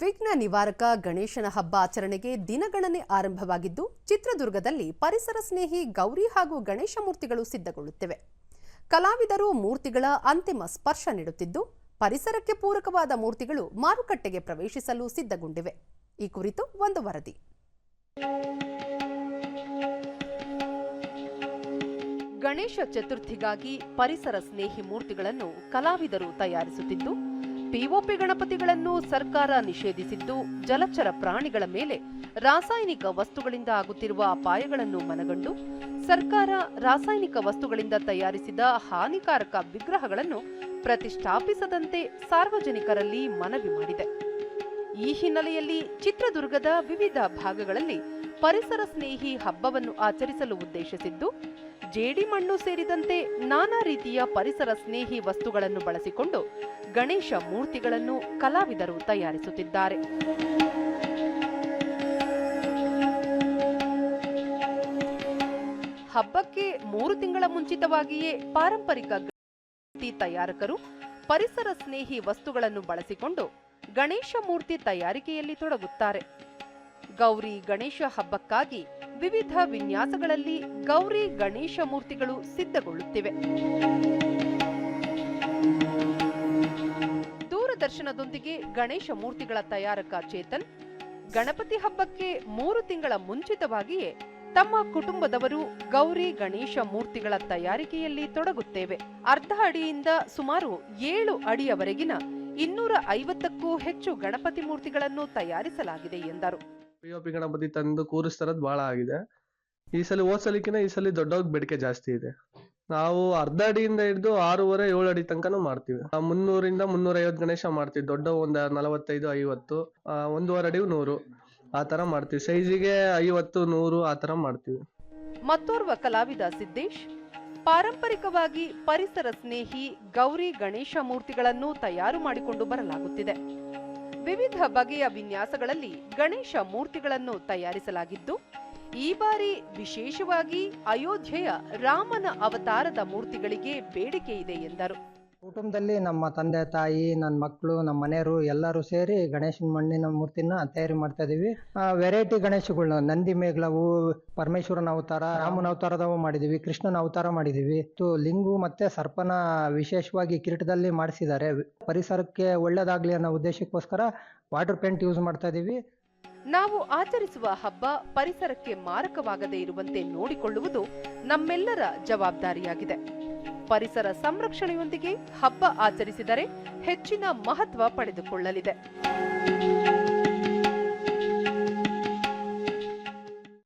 ವಿಘ್ನ ನಿವಾರಕ ಗಣೇಶನ ಹಬ್ಬ ಆಚರಣೆಗೆ ದಿನಗಣನೆ ಆರಂಭವಾಗಿದ್ದು, ಚಿತ್ರದುರ್ಗದಲ್ಲಿ ಪರಿಸರ ಸ್ನೇಹಿ ಗೌರಿ ಹಾಗೂ ಗಣೇಶ ಮೂರ್ತಿಗಳು ಸಿದ್ಧಗೊಳ್ಳುತ್ತಿವೆ. ಕಲಾವಿದರು ಮೂರ್ತಿಗಳ ಅಂತಿಮ ಸ್ಪರ್ಶ ನೀಡುತ್ತಿದ್ದು, ಪರಿಸರಕ್ಕೆ ಪೂರಕವಾದ ಮೂರ್ತಿಗಳು ಮಾರುಕಟ್ಟೆಗೆ ಪ್ರವೇಶಿಸಲು ಸಿದ್ಧಗೊಂಡಿವೆ. ಈ ಕುರಿತು ಒಂದು ವರದಿ. ಗಣೇಶ ಚತುರ್ಥಿಗಾಗಿ ಪರಿಸರ ಸ್ನೇಹಿ ಮೂರ್ತಿಗಳನ್ನು ಕಲಾವಿದರು ತಯಾರಿಸುತ್ತಿದ್ದು ಪಿಒಪಿ ಗಣಪತಿಗಳನ್ನು ಸರ್ಕಾರ ನಿಷೇಧಿಸಿದ್ದು ಜಲಚರ ಪ್ರಾಣಿಗಳ ಮೇಲೆ ರಾಸಾಯನಿಕ ವಸ್ತುಗಳಿಂದ ಆಗುತ್ತಿರುವ ಅಪಾಯಗಳನ್ನು ಮನಗಂಡು ಸರ್ಕಾರ ರಾಸಾಯನಿಕ ವಸ್ತುಗಳಿಂದ ತಯಾರಿಸಿದ ಹಾನಿಕಾರಕ ವಿಗ್ರಹಗಳನ್ನು ಪ್ರತಿಷ್ಠಾಪಿಸದಂತೆ ಸಾರ್ವಜನಿಕರಲ್ಲಿ ಮನವಿ ಮಾಡಿದೆ. ಈ ಹಿನ್ನೆಲೆಯಲ್ಲಿ ಚಿತ್ರದುರ್ಗದ ವಿವಿಧ ಭಾಗಗಳಲ್ಲಿ ಪರಿಸರ ಸ್ನೇಹಿ ಹಬ್ಬವನ್ನು ಆಚರಿಸಲು ಉದ್ದೇಶಿಸಿದ್ದು, ಜೇಡಿಮಣ್ಣು ಸೇರಿದಂತೆ ನಾನಾ ರೀತಿಯ ಪರಿಸರ ಸ್ನೇಹಿ ವಸ್ತುಗಳನ್ನು ಬಳಸಿಕೊಂಡು ಗಣೇಶ ಮೂರ್ತಿಗಳನ್ನು ಕಲಾವಿದರು ತಯಾರಿಸುತ್ತಿದ್ದಾರೆ. ಹಬ್ಬಕ್ಕೆ ಮೂರು ತಿಂಗಳ ಮುಂಚಿತವಾಗಿಯೇ ಪಾರಂಪರಿಕ ಮೂರ್ತಿ ತಯಾರಕರು ಪರಿಸರ ಸ್ನೇಹಿ ವಸ್ತುಗಳನ್ನು ಬಳಸಿಕೊಂಡು ಗಣೇಶ ಮೂರ್ತಿ ತಯಾರಿಕೆಯಲ್ಲಿ ತೊಡಗುತ್ತಾರೆ. ಗೌರಿ ಗಣೇಶ ಹಬ್ಬಕ್ಕಾಗಿ ವಿವಿಧ ವಿನ್ಯಾಸಗಳಲ್ಲಿ ಗೌರಿ ಗಣೇಶ ಮೂರ್ತಿಗಳು ಸಿದ್ಧಗೊಳ್ಳುತ್ತಿವೆ. ದೂರದರ್ಶನದೊಂದಿಗೆ ಗಣೇಶ ಮೂರ್ತಿಗಳ ತಯಾರಕ ಚೇತನ್, ಗಣಪತಿ ಹಬ್ಬಕ್ಕೆ ಮೂರು ತಿಂಗಳ ಮುಂಚಿತವಾಗಿಯೇ ತಮ್ಮ ಕುಟುಂಬದವರು ಗೌರಿ ಗಣೇಶ ಮೂರ್ತಿಗಳ ತಯಾರಿಕೆಯಲ್ಲಿ ತೊಡಗುತ್ತೇವೆ. ಅರ್ಧ ಅಡಿಯಿಂದ ಸುಮಾರು ಏಳು ಅಡಿಯವರೆಗಿನ ಇನ್ನೂರ ಐವತ್ತಕ್ಕೂ ಹೆಚ್ಚು ಗಣಪತಿ ಮೂರ್ತಿಗಳನ್ನು ತಯಾರಿಸಲಾಗಿದೆ ಎಂದರು. ಪಿ ಗಣಪತಿ ತಂದು ಕೂರಿಸ್ತಾರದ್ ಬಹಳ ಆಗಿದೆ. ಈ ಸಲ ಹೋದ್ ಈ ಸಲ ದೊಡ್ಡವಾಗ ಬೇಡಿಕೆ ಜಾಸ್ತಿ ಇದೆ. ನಾವು ಅರ್ಧ ಅಡಿಯಿಂದ ಹಿಡಿದು ಆರೂವರೆ, ಏಳು ಅಡಿ ತನಕನೂ ಮಾಡ್ತೀವಿ. ಮುನ್ನೂರಿಂದ ಮುನ್ನೂರ ಗಣೇಶ ಮಾಡ್ತೀವಿ. ದೊಡ್ಡ ಒಂದ ನಲವತ್ತೈದು, ಐವತ್ತು ಒಂದೂವರೆ ಅಡಿಗೂ ನೂರು. ಆ ತರ ಮಾಡ್ತೀವಿ. ಸೈಜಿಗೆ ಐವತ್ತು, ನೂರು, ಆ ತರ ಮಾಡ್ತೀವಿ. ಮತ್ತೋರ್ವ ಕಲಾವಿದ ಸಿದ್ದೇಶ್, ಪಾರಂಪರಿಕವಾಗಿ ಪರಿಸರ ಸ್ನೇಹಿ ಗೌರಿ ಗಣೇಶ ಮೂರ್ತಿಗಳನ್ನು ತಯಾರು ಮಾಡಿಕೊಂಡು ಬರಲಾಗುತ್ತಿದೆ. ವಿವಿಧ ಬಗೆಯ ವಿನ್ಯಾಸಗಳಲ್ಲಿ ಗಣೇಶ ಮೂರ್ತಿಗಳನ್ನು ತಯಾರಿಸಲಾಗಿದ್ದು, ಈ ಬಾರಿ ವಿಶೇಷವಾಗಿ ಅಯೋಧ್ಯೆಯ ರಾಮನ ಅವತಾರದ ಮೂರ್ತಿಗಳಿಗೆ ಬೇಡಿಕೆ ಇದೆ ಎಂದರು. ಕುಟುಂಬದಲ್ಲಿ ನಮ್ಮ ತಂದೆ, ತಾಯಿ ನನ್ನ ಮಕ್ಕಳು ನಮ್ಮ ಮನೆಯವರು ಎಲ್ಲರೂ ಸೇರಿ ಗಣೇಶನ ಮಣ್ಣಿನ ಮೂರ್ತಿನ ತಯಾರಿ ಮಾಡ್ತಾ ಇದೀವಿ. ವೆರೈಟಿ ಗಣೇಶಗಳನ್ನ ನಂದಿ ಮೇಘಲವು ಪರಮೇಶ್ವರನ ಅವತಾರ, ರಾಮನ ಅವತಾರದವು ಮಾಡಿದೀವಿ, ಕೃಷ್ಣನ ಅವತಾರ ಮಾಡಿದೀವಿ. ಲಿಂಗು ಮತ್ತೆ ಸರ್ಪನ ವಿಶೇಷವಾಗಿ ಕಿರೀಟದಲ್ಲಿ ಮಾಡಿಸಿದ್ದಾರೆ. ಪರಿಸರಕ್ಕೆ ಒಳ್ಳೇದಾಗ್ಲಿ ಅನ್ನೋ ಉದ್ದೇಶಕ್ಕೋಸ್ಕರ ವಾಟರ್ ಪೇಂಟ್ ಯೂಸ್ ಮಾಡ್ತಾ ಇದೀವಿ. ನಾವು ಆಚರಿಸುವ ಹಬ್ಬ ಪರಿಸರಕ್ಕೆ ಮಾರಕವಾಗದೇ ಇರುವಂತೆ ನೋಡಿಕೊಳ್ಳುವುದು ನಮ್ಮೆಲ್ಲರ ಜವಾಬ್ದಾರಿಯಾಗಿದೆ. ಪರಿಸರ ಸಂರಕ್ಷಣೆಯೊಂದಿಗೆ ಹಬ್ಬ ಆಚರಿಸಿದರೆ ಹೆಚ್ಚಿನ ಮಹತ್ವ ಪಡೆದುಕೊಳ್ಳಲಿದೆ.